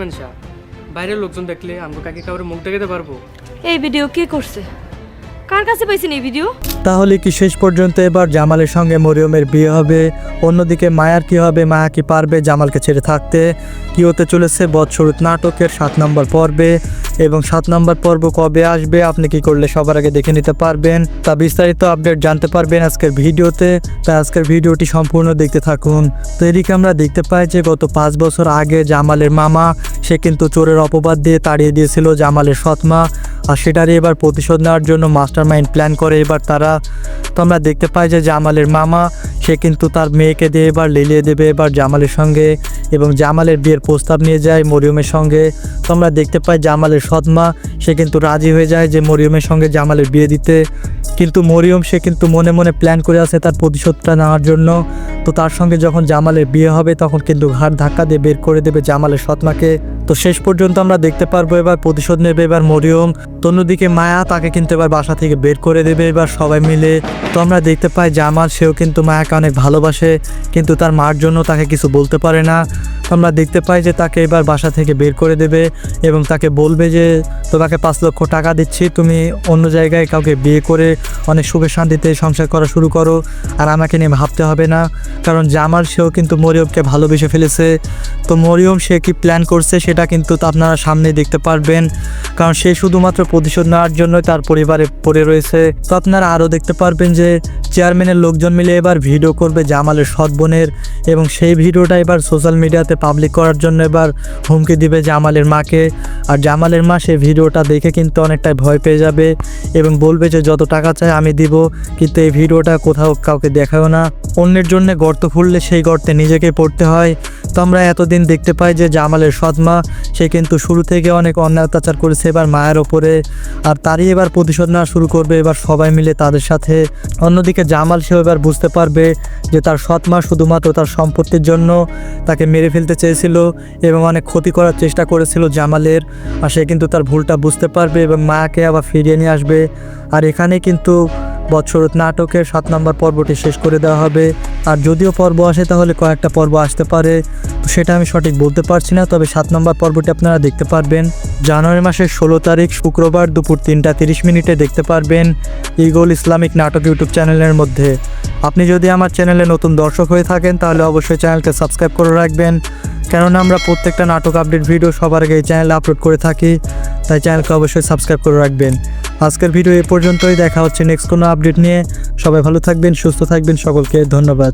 মানুষা বাইরের লোকজন দেখলে আমাকে কাকে কাউরে মুখ দেখাতে পারব? এই ভিডিও কে করছে? কার কাছে পাইছেন এই ভিডিও? তাহলে কি শেষ পর্যন্ত এবার জামালের সঙ্গে মরিয়মের বিয়ে হবে? অন্যদিকে মায়ার কি হবে? মায়া কি পারবে জামালকে ছেড়ে থাকতে? কি হতে চলেছে বৎসরুত নাটকের সাত নম্বর পর্বে? এবং সাত নম্বর পর্ব কবে আসবে? আপনি কি করলে সবার আগে দেখে নিতে পারবেন? তা বিস্তারিত আপডেট জানতে পারবেন আজকের ভিডিওতে। তাই আজকের ভিডিওটি সম্পূর্ণ দেখতে থাকুন। তো এদিকে আমরা দেখতে পাই যে গত পাঁচ বছর আগে জামালের মামা, সে কিন্তু চোরের অপবাদ দিয়ে তাড়িয়ে দিয়েছিল জামালের সৎমা। আর সেটারই এবার প্রতিশোধ নেওয়ার জন্য মাস্টার মাইন্ড প্ল্যান করে। এবার তারা, তো আমরা দেখতে পাই যে জামালের মামা, সে কিন্তু তার মেয়েকে দিয়ে এবার লেলিয়ে দেবে। এবার জামালের সঙ্গে এবং জামালের বিয়ের প্রস্তাব নিয়ে যায় মরিয়মের সঙ্গে। তো আমরা দেখতে পাই জামালের সৎমা, সে কিন্তু রাজি হয়ে যায় যে মরিয়মের সঙ্গে জামালের বিয়ে দিতে। কিন্তু মরিয়ম, সে কিন্তু মনে মনে প্ল্যান করে আছে তার প্রতিশোধটা নেওয়ার জন্য। তো তার সঙ্গে যখন জামালের বিয়ে হবে, তখন কিন্তু ঘাট ধাক্কা দিয়ে বের করে দেবে জামালের সৎমাকে। তো শেষ পর্যন্ত আমরা দেখতে পারব এবার প্রতিশোধ নেবে, এবার মরিয়ম। অন্যদিকে মায়া তাকে কিন্তু এবার বাসা থেকে বের করে দেবে এবার সবাই মিলে। তো আমরা দেখতে পাই জামাল, সেও কিন্তু মায়াকে অনেক ভালোবাসে, কিন্তু তার মার জন্য তাকে কিছু বলতে পারে না। আমরা দেখতে পাই যে তাকে এবার বাসা থেকে বের করে দেবে এবং তাকে বলবে যে, তোমাকে পাঁচ লক্ষ টাকা দিচ্ছি, তুমি অন্য জায়গায় কাউকে বিয়ে করে অনেক সুখে শান্তিতে সংসার করা শুরু করো, আর আমাকে নিয়ে ভাবতে হবে না। কারণ জামাল, সেও কিন্তু মরিয়মকে ভালোবেসে ফেলেছে। তো মরিয়ম, সে কি প্ল্যান করছে সেটা কিন্তু আপনারা সামনেই দেখতে পারবেন। কারণ সে শুধুমাত্র প্রতিশোধ নেওয়ার জন্য তার পরিবারে পড়ে রয়েছে। তো আপনারা আরও দেখতে পারবেন যে চেয়ারম্যানের লোকজন মিলে এবার ভিডিও করবে জামালের সৎ বোনের এবং সেই ভিডিওটা এবার সোশ্যাল মিডিয়াতে পাবলিক করার জন্য এবার হুমকি দিবে জামালের মাকে। আর জামালের মা সেই ভিডিওটা দেখে কিন্তু অনেকটাই ভয় পেয়ে যাবে এবং বলবে যে যত টাকা চায় আমি দিব, কিন্তু এই ভিডিওটা কোথাও কাউকে দেখাও না। অন্যের জন্য গর্ত খুললে সেই গর্তে নিজেকে পড়তে হয়। তো আমরা এতদিন দেখতে পাই যে জামালের সৎমা, সে কিন্তু শুরু থেকে অনেক অন্যায় অত্যাচার করেছে, এবার মায়ের ওপরে, আর তারই এবার প্রতিশোধ নেওয়া শুরু করবে, এবার সবাই মিলে তাদের সাথে। অন্যদিকে জামাল সেও এবার বুঝতে পারবে যে তার সৎমা শুধুমাত্র তার সম্পত্তির জন্য তাকে মেরে ফেলতে চেয়েছিল এবং অনেক ক্ষতি করার চেষ্টা করেছিল জামালের, আর সে কিন্তু তার ভুলটা বুঝতে পারবে এবং মাকে আবার ফিরিয়ে নিয়ে আসবে। আর এখানে কিন্তু বৎসরত নাটকের সাত নম্বর পর্বটি শেষ করে দেওয়া হবে। আর যদিও পর্ব আসে, তাহলে কয়েকটা পর্ব আসতে পারে। সেটা আমি সঠিক বলতে পারছি না, তবে সাত নম্বর পর্বটি আপনারা দেখতে পারবেন। জানুয়ারি মাসের ষোলো তারিখ, শুক্রবার দুপুর তিনটা তিরিশ মিনিটে দেখতে পারবেন ইগল ইসলামিক নাটক ইউটিউব চ্যানেলের মধ্যে। আপনি যদি আমার চ্যানেলে নতুন দর্শক হয়ে থাকেন, তাহলে অবশ্যই চ্যানেলকে সাবস্ক্রাইব করে রাখবেন। কেননা আমরা প্রত্যেকটা নাটক আপডেট ভিডিও সবার আগে চ্যানেলে আপলোড করে থাকি, তাই চ্যানেলকে অবশ্যই সাবস্ক্রাইব করে রাখবেন। আজকের ভিডিও এ পর্যন্তই। দেখা হচ্ছে নেক্সট কোনো আপডেট নিয়ে। সবাই ভালো থাকবেন, সুস্থ থাকবেন। সকলকে ধন্যবাদ।